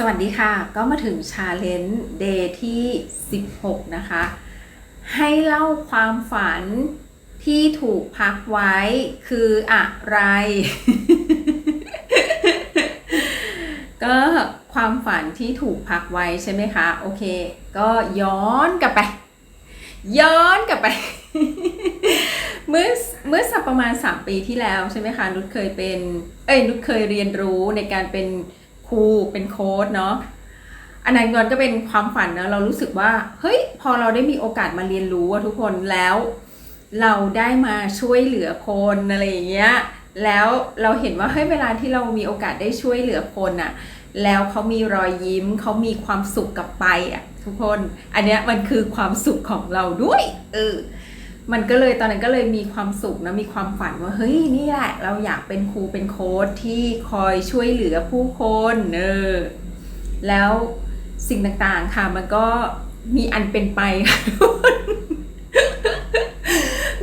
สวัสดีค่ะ ก็มาถึงชาเลนจ์เดย์ที่ 16 นะคะ ให้เล่าความฝันที่ถูกพักไว้คืออะไร ก็ความฝันที่ถูกพักไว้ใช่ไหมคะ โอเค ก็ย้อนกลับไป ย้อนกลับไป เมื่อเมื่อสักประมาณ 3 ปีที่แล้วใช่ไหมคะนุชเคยเป็น เอ้ยนุชเคยเรียนรู้ในการเป็น ครูเป็นโค้ดเนาะอันนั้นก่อนก็เป็นความฝันเนะเรารู้สึกว่าเฮ้ยพอเราได้มีโอกาสมาเรียนรู้อะทุกคนแล้ว เราได้มาช่วยเหลือคนอะไรอย่างเงี้ยแล้วเราเห็นว่าเฮ้ยเวลาที่เรามีโอกาสได้ช่วยเหลือคนอะแล้วเขามีรอยยิ้มเขามีความสุขกลับไปอะทุกคน อันเนี้ยมันคือความสุขของเราด้วยเออ มันก็เลยตอนนั้นก็เลยมีความสุขนะมีความฝันว่าเฮ้ยนี่แหละเราอยากเป็นครูเป็นโค้ดที่คอยช่วยเหลือผู้คนเออแล้วสิ่งต่างๆค่ะมันก็มีอันเป็นไป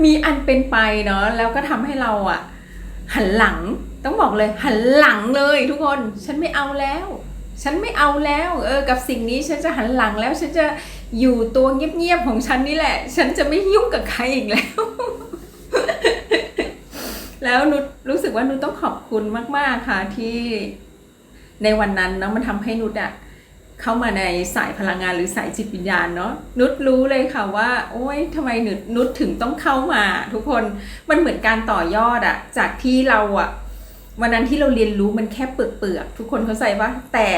มีอันเป็นไปเนาะแล้วก็ทำให้เราอะหันหลังต้องบอกเลยหันหลังเลยทุกคน ฉันไม่เอาแล้ว ฉันไม่เอาแล้ว เออ กับสิ่งนี้ฉันจะหันหลังแล้ว ฉันจะ อยู่ตัวเงียบๆของฉันนี่แหละ ฉันจะไม่ยุ่งกับใครอีกแล้ว แล้วนุชรู้สึกว่านุชต้องขอบคุณมาก ๆค่ะที่ในวันนั้นเนาะมันทำให้นุชอะเข้ามาในสายพลังงานหรือสายจิตวิญญาณเนาะนุชรู้เลยค่ะว่า โอ๊ยทำไมนุชนุชถึงต้องเข้ามา ทุกคนมันเหมือนการต่อยอดอะจากที่เราอะวันนั้นที่เราเรียนรู้มันแค่เปลือกๆทุกคนเข้าใจปะแต่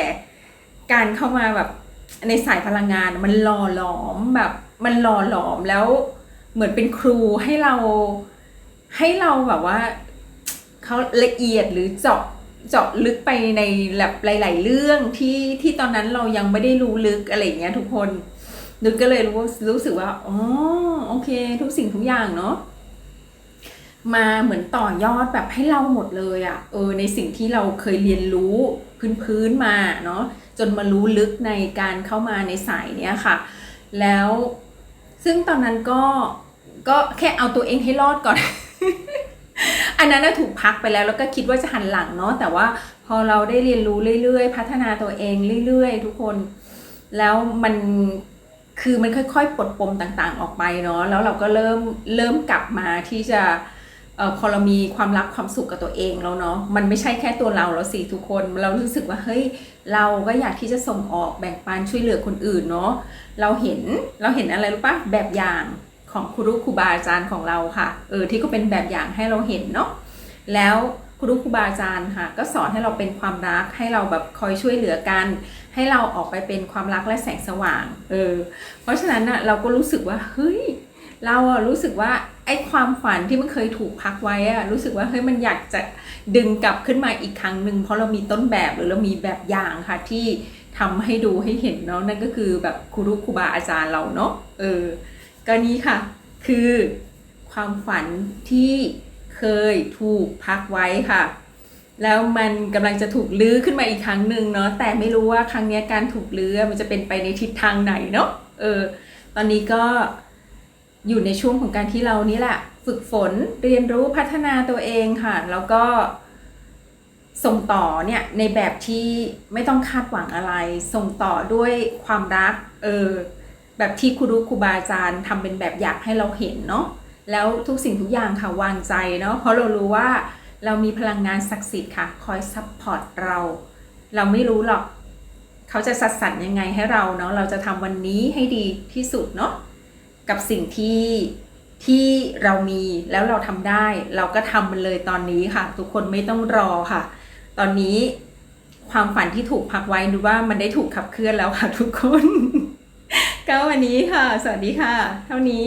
การเข้ามาแบบ ในสายพลังงานมันหล่อหลอมแบบ มันหล่อหลอมแล้วเหมือนเป็นครูให้เราให้เราแบบว่าเขาละเอียดหรือเจาะเจาะลึกไปในแบบหลาย ๆ เรื่องที่ที่ตอนนั้นเรายังไม่ได้รู้ลึกอะไรอย่างเงี้ยทุกคนนุชก็เลยรู้รู้สึกว่าอ๋อโอเค ทุกสิ่งทุกอย่างเนาะมาเหมือนต่อยอดแบบให้เราหมดเลยอะ่ะเออในสิ่งที่เราเคยเรียนรู้พื้นๆมาเนาะ จนมารู้ลึกในการเข้ามาในสายเนี้ยค่ะ แล้วซึ่งตอนนั้นก็ก็แค่เอาตัวเองให้รอดก่อน อันนั้นถูกพักไปแล้วแล้วก็คิดว่าจะหันหลังเนาะแต่ว่าพอเราได้เรียนรู้เรื่อย ๆ พัฒนาตัวเองเรื่อย ๆ ทุกคน แล้วมันคือมันค่อยๆปลดปมต่างๆ ออกไปเนาะแล้วเราก็เริ่มเริ่มกลับมาที่จะ ออพอเรามีความรักความสุขกับตัวเองแล้วเนาะมันไม่ใช่แค่ตัวเราแล้วสิทุกคนเรารู้สึกว่าเฮ้ยเราก็อยากที่จะส่งออกแบ่งปันช่วยเหลือคนอื่นเนาะเราเห็นเราเห็นอะไรรู้ปะแบบอย่างของครูครูบาอาจารย์ของเราค่ะเออที่ก็เป็นแบบอย่างให้เราเห็นเนาะแล้วครูครูบาอาจารย์ค่ะ ก็สอนให้เราเป็นความรักให้เราแบบคอยช่วยเหลือกัน ให้เราออกไปเป็นความรักและแสงสว่างเออเพราะฉะนั้นอะเราก็รู้สึกว่าเฮ้ยเราอะรู้สึกว่า ไอ้ความฝันที่มันเคยถูกพักไว้อะรู้สึกว่าเฮ้ยมันอยากจะดึงกลับขึ้นมาอีกครั้งหนึ่งเพราะเรามีต้นแบบหรือเรามีแบบอย่างค่ะที่ทำให้ดูให้เห็นเนาะนั่นก็คือแบบครูครูบาอาจารย์เราเนาะเออก็นี้ค่ะ คือความฝันที่เคยถูกพักไว้ค่ะ แล้วมันกำลังจะถูกลื้อขึ้นมาอีกครั้งหนึ่งเนาะแต่ไม่รู้ว่าครั้งนี้การถูกลื้อมันจะเป็นไปในทิศทางไหนเนาะเออตอนนี้ก็ อยู่ในช่วงของการที่เรานี่แหละ ฝึกฝนเรียนรู้พัฒนาตัวเองค่ะ แล้วก็ส่งต่อเนี่ยในแบบที่ไม่ต้องคาดหวังอะไร ส่งต่อด้วยความรักเออแบบที่ครูรู้ครูบาอาจารย์ทำเป็นแบบอยางให้เราเห็นเนาะแล้วทุกสิ่งทุกอย่างค่ะวางใจเนาะเพราะเรารู้ว่าเรามีพลังงานศักดิ์สิทธิ์ค่ะ คอยซัพพอร์ตเรา เราไม่รู้หรอก เขาจะสัดสันยังไงให้เราเนาะเราจะทำวันนี้ให้ดีที่สุดเนาะ กับสิ่งที่ที่เรามีแล้วเราทำได้ เราก็ทำมันเลยตอนนี้ค่ะ ทุกคนไม่ต้องรอค่ะ ตอนนี้ความฝันที่ถูกพักไว้ดูว่ามันได้ถูกขับเคลื่อนแล้วค่ะทุกคน ก็วันนี้ค่ะ สวัสดีค่ะ เท่านี้